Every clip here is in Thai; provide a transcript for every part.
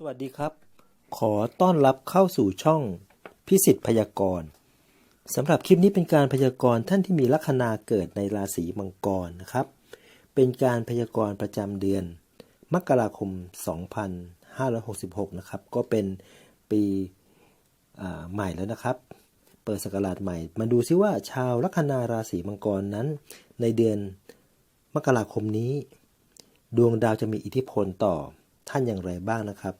สวัสดีครับ ขอต้อนรับเข้าสู่ช่องพิสิทธิ์พยากรณ์สำหรับคลิปนี้เป็นการพยากรณ์ท่านที่มีลัคนาเกิดในราศีมังกรนะครับ เป็นการพยากรณ์ประจำเดือน มกราคม 2566 นะครับ ก็เป็นปีใหม่แล้วนะครับ เปิดสกราชใหม่ มาดูซิว่าชาวลัคนาราศีมังกรนั้น ในเดือนมกราคมนี้ ดวงดาวจะมีอิทธิพลต่อท่านอย่างไรบ้างนะครับ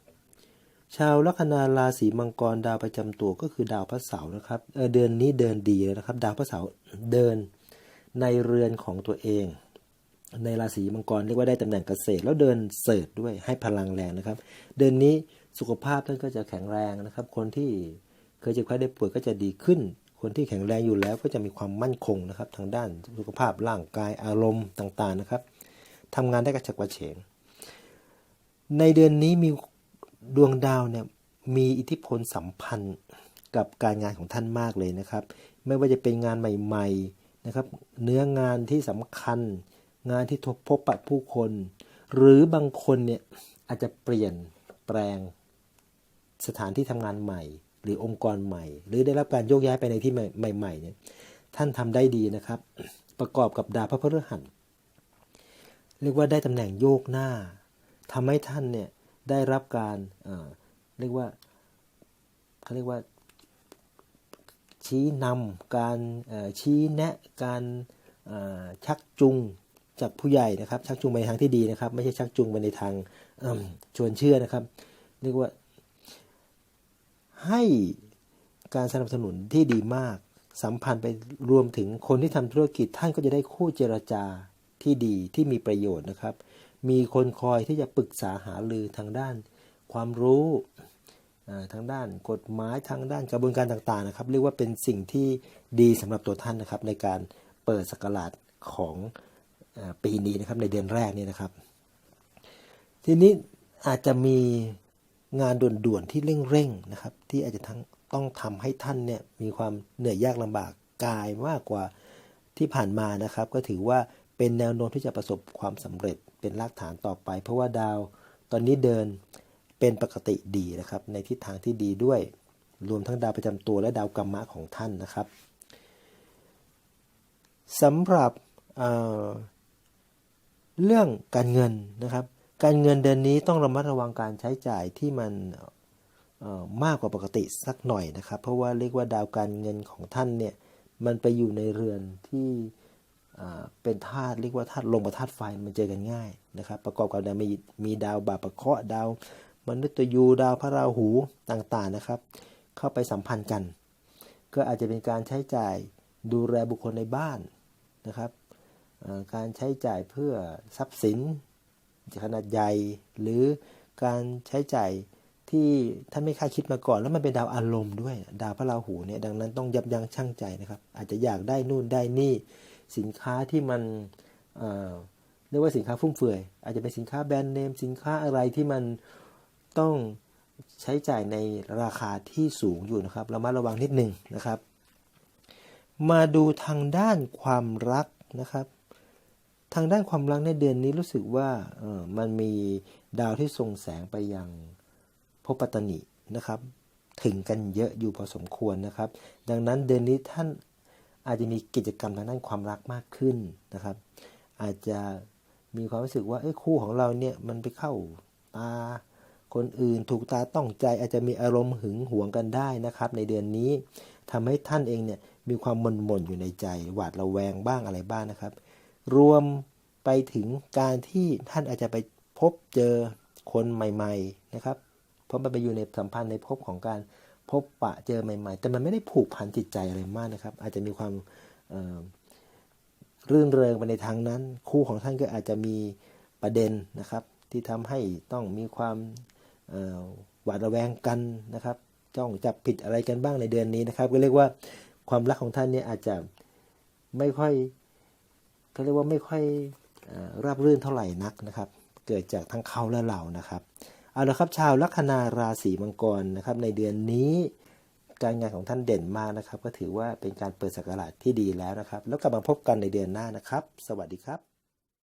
ชาวลัคนาราศีมังกรดาวประจำตัวก็คือดาวพระเสาร์นะครับเเดือนนี้เดินดีเลยนะครับ ดาวพระเสาร์เดินในเรือนของตัวเอง ในราศีมังกรเรียกว่าได้ตำแหน่งเกษตร แล้วเดินเสริฐด้วยให้พลังแรงนะครับ เดือนนี้สุขภาพท่านก็จะแข็งแรงนะครับ คนที่เคยเจ็บไข้ได้ป่วยก็จะดีขึ้น คนที่แข็งแรงอยู่แล้วก็จะมีความมั่นคงนะครับ ทางด้านสุขภาพร่างกายอารมณ์ต่างๆนะครับทำงานได้กระฉับกระเฉงในเดือนนี้มี ดวงดาวเนี่ยมีอิทธิพลสัมพันธ์กับการงานของท่านมากเลยนะครับ ไม่ว่าจะเป็นงานใหม่ๆนะครับ เนื้องานที่สำคัญ งานที่ทบพบปะผู้คน หรือบางคนเนี่ยอาจจะเปลี่ยนแปลงสถานที่ทำงานใหม่ หรือองค์กรใหม่ หรือได้รับการโยกย้ายไปในที่ใหม่ๆเนี่ยท่านทำได้ดีนะครับ ประกอบกับดาวพระพฤหัสเรียกว่าได้ตำแหน่งโยกหน้าทำให้ท่านเนี่ย ได้รับการเรียกว่าเขาเรียกว่าชี้นำการชี้แนะการชักจูงจากผู้ใหญ่นะครับ ชักจูงไปในทางที่ดีนะครับ ไม่ใช่ชักจูงไปในทางชวนเชื่อนะครับเรียกว่า ให้การสนับสนุนที่ดีมาก สัมพันธ์ไปรวมถึงคนที่ทำธุรกิจท่านก็จะได้คู่เจรจาที่ดีที่มีประโยชน์นะครับ มีคนคอยที่จะปรึกษาหารือทางด้าน ความรู้ทางด้านกฎหมายทางด้านกระบวนการต่างๆนะครับ เรียกว่าเป็นสิ่งที่ดีสำหรับตัวท่านนะครับ ในการเปิดสกราชของอปีนี้นะครับในเดือนแรกนี่นะครับ ทีนี้อาจจะมีงานด่วนๆที่เร่งๆนะครับ ที่อาจจะทั้งต้องทำให้ท่านเนี่ยมีความเหนื่อยยากลำบากกายมากกว่าที่ผ่านมานะครับ ก็ถือว่าเป็นแนวโน้มที่จะประสบความสำเร็จ เป็นรากฐานต่อไป เพราะว่าดาวตอนนี้เดินเป็นปกติดีนะครับ ในทิศทางที่ดีด้วย รวมทั้งดาวประจำตัวและดาวกรรมะของท่านนะครับสำหรับเเรื่องการเงินนะครับ การเงินเดือนนี้ต้องระมัดระวังการใช้จ่ายที่มันมากกว่าปกติสักหน่อยนะครับ เพราะว่าเรียกว่าดาวการเงินของท่านเนี่ยมันไปอยู่ในเรือนที่ เป็นธาตุเรียกว่าธาตุลมกับธาตุไฟมันเจอกันง่ายนะครับ ประกอบกับดาวมีมีดาวบาปะเคราะดาวมนุษย์ยูดาวพระราหูต่างๆนะครับ เข้าไปสัมพันธ์กัน ก็อาจจะเป็นการใช้จ่ายดูแลบุคคลในบ้านนะครับการใช้จ่ายเพื่อทรัพย์สินขนาดใหญ่ หรือการใช้จ่ายที่ท่านไม่คาดคิดมาก่อน แล้วมันเป็นดาวอารมณ์ด้วย ดาวพระราหูเนี่ยดังนั้นต้องยับยั้งชั่งใจนะครับ อาจจะอยากได้นู่นได้นี่ สินค้าที่มันเเรียกว่าสินค้าฟุ่มเฟือย อาจจะเป็นสินค้าแบรนด์เนมสินค้าอะไรที่มันต้องใช้จ่ายในราคาที่สูงอยู่นะครับเรามาระวังนิดหนึ่งนะครับ มาดูทางด้านความรักนะครับ ทางด้านความรักในเดือนนี้รู้สึกว่าเออมันมีดาวที่ส่งแสงไปยังภพปัตตนินะครับ ถึงกันเยอะอยู่พอสมควรนะครับ ดังนั้นเดือนนี้ท่าน อาจจะมีกิจกรรมทางด้านความรักมากขึ้นนะครับ อาจจะมีความรู้สึกว่าเอ้คู่ของเราเนี่ยมันไปเข้าตาคนอื่นถูกตาต้องใจอาจจะมีอารมณ์หึงหวงกันได้นะครับ ในเดือนนี้ทำให้ท่านเองเนี่ยมีความหม่นอยู่ในใจหวาดระแวงบ้างอะไรบ้างนะครับ รวมไปถึงการที่ท่านอาจจะไปพบเจอคนใหม่ ๆนะครับ เพราะมันไปอยู่ในสัมพันธ์ในภพของการ พบปะเจอใหม่ ๆ แต่มันไม่ได้ผูกพันจิตใจอะไรมากนะครับ อาจจะมีความเรื่นเริงไปในทางนั้น คู่ของท่านก็อาจจะมีประเด็นนะครับ ที่ทำให้ต้องมีความหวาดระแวงกันนะครับจ้องจับผิดอะไรกันบ้างในเดือนนี้นะครับ ก็เรียกว่าความรักของท่านเนี่ยอาจจะไม่ค่อยเขาเรียกว่าไม่ค่อยอราบรื่นเท่าไหร่นักนะครับ เกิดจากทั้งเขาและเรานะครับ เอาละครับชาวลัคนาราศีมังกรนะครับในเดือนนี้การงานของท่านเด่นมากนะครับ ก็ถือว่าเป็นการเปิดสักราชที่ดีแล้วนะครับ แล้วกลับมาพบกันในเดือนหน้านะครับ สวัสดีครับ